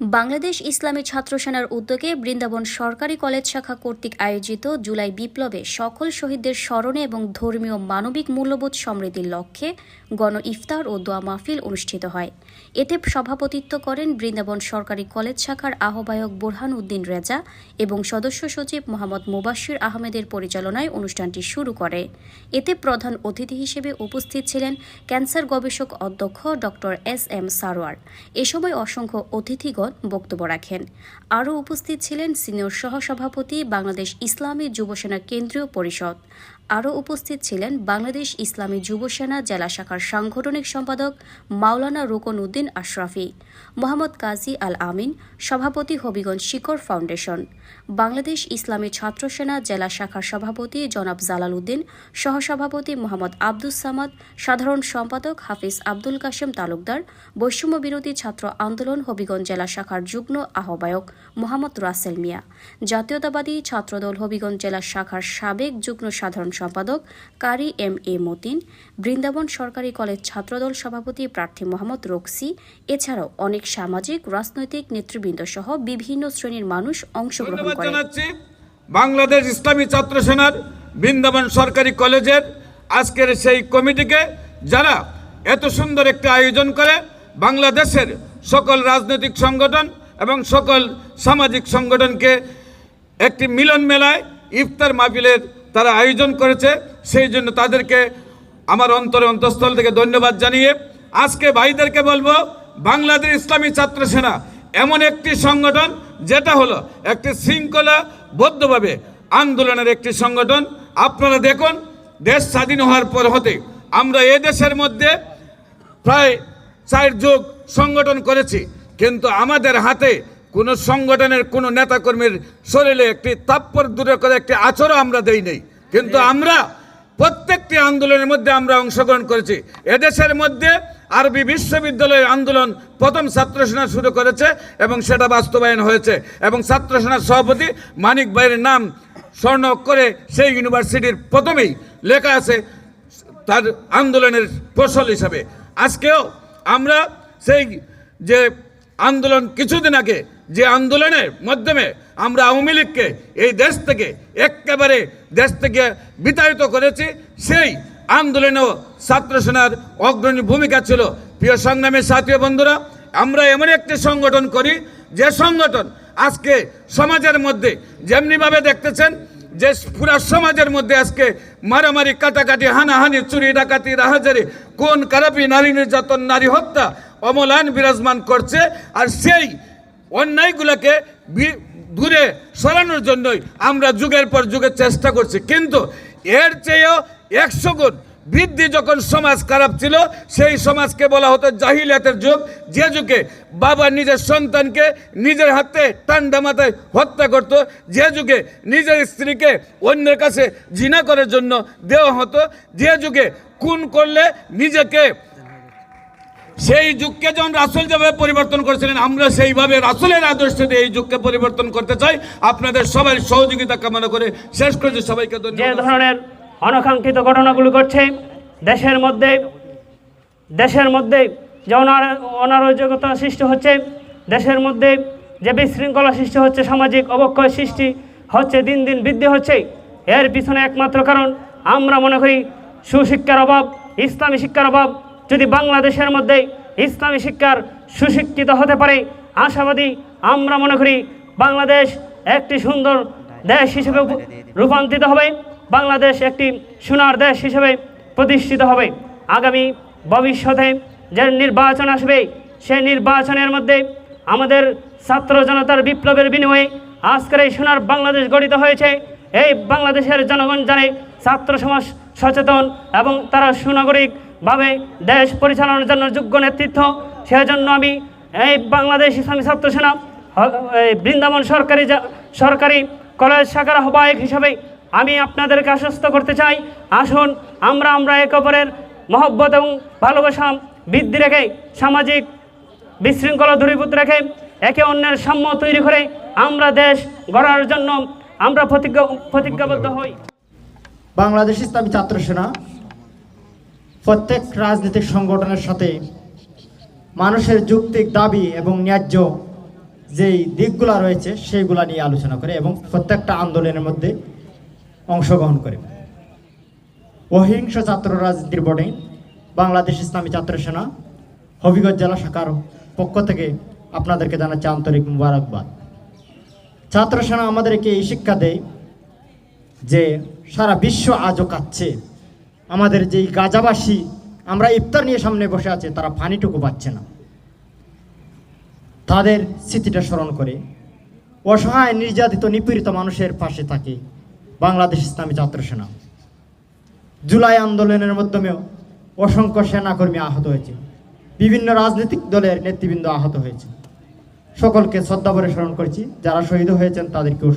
বাংলাদেশ ইসলামী ছাত্র সেনার উদ্যোগে বৃন্দাবন সরকারি কলেজ শাখা কর্তৃক আয়োজিত জুলাই বিপ্লবে সকল শহীদদের স্মরণে এবং ধর্মীয় মানবিক মূল্যবোধ সমৃদ্ধির লক্ষ্যে গণ ইফতার ও দোয়া মাহফিল অনুষ্ঠিত হয়। এতে সভাপতিত্ব করেন বৃন্দাবন সরকারি কলেজ শাখার আহ্বায়ক বোরহান উদ্দিন রেজা এবং সদস্য সচিব মোহাম্মদ মুবাশির আহমেদের পরিচালনায় অনুষ্ঠানটি শুরু করে। এতে প্রধান অতিথি হিসেবে উপস্থিত ছিলেন ক্যান্সার গবেষক অধ্যক্ষ ডক্টর এস এম সারোয়ার। এ সময় অসংখ্য অতিথিগণ বক্তব্য রাখেন। আরও উপস্থিত ছিলেন সিনিয়র সহসভাপতি বাংলাদেশ ইসলামী যুবসেনা কেন্দ্রীয় পরিষদ। আরও উপস্থিত ছিলেন বাংলাদেশ ইসলামী যুবসেনা জেলা শাখার সাংগঠনিক সম্পাদক মাওলানা রোকন উদ্দিন আশরাফি, মোহাম্মদ কাজী আল আমিন, সভাপতি হবিগঞ্জ শিকর ফাউন্ডেশন, বাংলাদেশ ইসলামী ছাত্র সেনা জেলা শাখার সভাপতি জনাব জালাল উদ্দিন, সহসভাপতি মোহাম্মদ আব্দুস সামাদ, সাধারণ সম্পাদক হাফিজ আব্দুল কাশেম তালুকদার, বৈষম্য বিরোধী ছাত্র আন্দোলন হবিগঞ্জ জেলা শাখার যুগ্ম আহ্বায়ক মোহাম্মদ রাসেল মিয়া, জাতীয়তাবাদী ছাত্রদল হবিগঞ্জ জেলা শাখার সাবেক যুগ্ম সাধারণ সম্পাদক কারি এম এ মতিন বৃন্দাবন সরকারি কলেজ ছাত্রদল সভাপতি প্রার্থী মোহাম্মদ রক্সি এছাড়াও অনেক সামাজিক রাজনৈতিক নেতৃবৃন্দ সহ বিভিন্ন শ্রেণির মানুষ অংশগ্রহণ করে বাংলাদেশ ইসলামী ছাত্র সেনার বৃন্দাবন সরকারি কলেজের আজকের সেই কমিটিকে যারা এত সুন্দর একটি আয়োজন করে বাংলাদেশের সকল রাজনৈতিক সংগঠন এবং সকল সামাজিক সংগঠনকে একটি মিলন মেলায় ইফতার মাহফিলের তারা আয়োজন করেছে, সেই জন্য তাদেরকে আমার অন্তরে অন্তঃস্থল থেকে ধন্যবাদ জানিয়ে আজকে ভাইদেরকে বলব, বাংলাদেশ ইসলামী ছাত্র সেনা, এমন একটি সংগঠন, যেটা হলো একটি শৃঙ্খলা বদ্ধভাবে আন্দোলনের একটি সংগঠন। আপনারা দেখুন, দেশ স্বাধীন হওয়ার পর হতে আমরা এ দেশের মধ্যে প্রায় চার যুগ সংগঠন করেছি, কিন্তু আমাদের হাতে কোনো সংগঠনের কোনো নেতাকর্মীর শরীরে একটি তাৎপর দূরে করে একটি আচরও আমরা দেই নেই। কিন্তু আমরা প্রত্যেকটি আন্দোলনের মধ্যে আমরা অংশগ্রহণ করেছি। এদেশের মধ্যে আরবি বিশ্ববিদ্যালয়ের আন্দোলন প্রথম ছাত্র সেনা শুরু করেছে এবং সেটা বাস্তবায়ন হয়েছে এবং ছাত্র সেনার সভাপতি মানিক ভাইয়ের নাম স্বর্ণ করে সেই ইউনিভার্সিটির প্রথমেই লেখা আছে তার আন্দোলনের ফসল হিসাবে। আজকেও আমরা সেই যে আন্দোলন কিছুদিন আগে যে আন্দোলনের মাধ্যমে আমরা আওয়ামী লীগকে এই দেশ থেকে একেবারে দেশ থেকে বিতাড়িত করেছি, সেই আন্দোলনেও ছাত্র সেনার অগ্রণী ভূমিকা ছিল। প্রিয় সংগ্রামের সাথী বন্ধুরা, আমরা এমন একটি সংগঠন করি, যে সংগঠন আজকে সমাজের মধ্যে যেমনিভাবে দেখতেছেন, যে পুরা সমাজের মধ্যে আজকে মারামারি, কাটাকাটি, হানাহানি, চুরি, ডাকাতি, রাহাজারি, কোন কারাপি, নারী নির্যাতন, নারী হত্যা অমলান বিরাজমান করছে, আর সেই অন্যায়গুলোকে দূরে সরানোর জন্যই আমরা যুগের পর যুগের চেষ্টা করছি। কিন্তু এর চেয়েও একশো গুণ বৃদ্ধি যখন সমাজ খারাপ ছিল, সেই সমাজকে বলা হতো জাহিলিয়াতের যুগ। যে যুগে বাবা নিজের সন্তানকে নিজের হাতে টান্ডা মাথায় হত্যা করত, যে যুগে নিজের স্ত্রীকে অন্যের কাছে জিনা করার জন্য দেওয়া হতো, যে যুগে খুন করলে নিজেকে সেই যুগকে যখন রাসুল যেভাবে পরিবর্তন করেছিলেন আমরা সেইভাবে রাসুলের আদর্শ দিয়ে এই যুগকে পরিবর্তন করতে চাই। আপনাদের সবাই সহযোগিতা কামনা করে শেষ করেছি। সবাইকে যে ধরনের অনাকাঙ্ক্ষিত ঘটনাগুলো ঘটছে দেশের মধ্যে দেশের মধ্যে যে অনার- অনারোগ্যতা সৃষ্টি হচ্ছে দেশের মধ্যে যে বিশৃঙ্খলা সৃষ্টি হচ্ছে সামাজিক অবক্ষয় সৃষ্টি হচ্ছে দিন দিন বৃদ্ধি হচ্ছে এর পিছনে একমাত্র কারণ আমরা মনে করি সুশিক্ষার অভাব ইসলামী শিক্ষার অভাব যদি বাংলাদেশের মধ্যে ইসলামী শিক্ষার সুশিক্ষিত হতে পারে, আশাবাদী আমরা মনে করি বাংলাদেশ একটি সুন্দর দেশ হিসেবে রূপান্তরিত হবে, বাংলাদেশ একটি সোনার দেশ হিসেবে প্রতিষ্ঠিত হবে। আগামী ভবিষ্যতে যে নির্বাচন আসবে সেই নির্বাচনের মধ্যে আমাদের ছাত্র জনতার বিপ্লবের বিনিময়ে আজকের এই সোনার বাংলাদেশ গঠিত হয়েছে। এই বাংলাদেশের জনগণ জানে ছাত্র সমাজ সচেতন এবং তারা সুনাগরিকভাবে দেশ পরিচালনার জন্য যোগ্য নেতৃত্ব, সেজন্য আমি এই বাংলাদেশ ইসলামী ছাত্র সেনা বৃন্দাবন সরকারি সরকারি কলেজ শাখার আহ্বায়ক হিসাবে আমি আপনাদেরকে আশ্বস্ত করতে চাই। আসুন, আমরা আমরা একে অপরের মহব্বত এবং ভালোবাসা বৃদ্ধি রেখে, সামাজিক বিশৃঙ্খলা দূরীভূত রেখে, একে অন্যের সাম্য তৈরি করে আমরা দেশ গড়ার জন্য আমরা প্রতিজ্ঞা, প্রতিজ্ঞাবদ্ধ হই। বাংলাদেশ ইসলামী ছাত্র সেনা প্রত্যেক রাজনৈতিক সংগঠনের সাথে মানুষের যৌক্তিক দাবি এবং ন্যায্য যেই দিকগুলো রয়েছে, সেইগুলা নিয়ে আলোচনা করে এবং প্রত্যেকটা আন্দোলনের মধ্যে অংশগ্রহণ করে। অহিংস ছাত্র রাজনীতির বোর্ডে বাংলাদেশ ইসলামী ছাত্র সেনা, হবিগঞ্জ জেলা শাখার পক্ষ থেকে আপনাদেরকে জানাচ্ছি আন্তরিক মুবারকবাদ। ছাত্র সেনা আমাদেরকে এই শিক্ষা দেয় যে সারা বিশ্ব আজও কাচ্ছে আমাদের যেই গাজাবাসী, আমরা ইফতার নিয়ে সামনে বসে আছে, তারা পানিটুকু পাচ্ছে না। তাদের স্মৃতিটা স্মরণ করে। অসহায়, নির্যাতিত, নিপীড়িত মানুষের পাশে থাকে বাংলাদেশ ইসলামী ছাত্র সেনা। জুলাই আন্দোলনের মাধ্যমেও অসংখ্য সেনাকর্মী আহত হয়েছে। বিভিন্ন রাজনৈতিক দলের নেতৃবৃন্দ আহত হয়েছে। সকলকে শ্রদ্ধা ভরে স্মরণ করছি, যারা শহীদ হয়েছেন তাদেরকেও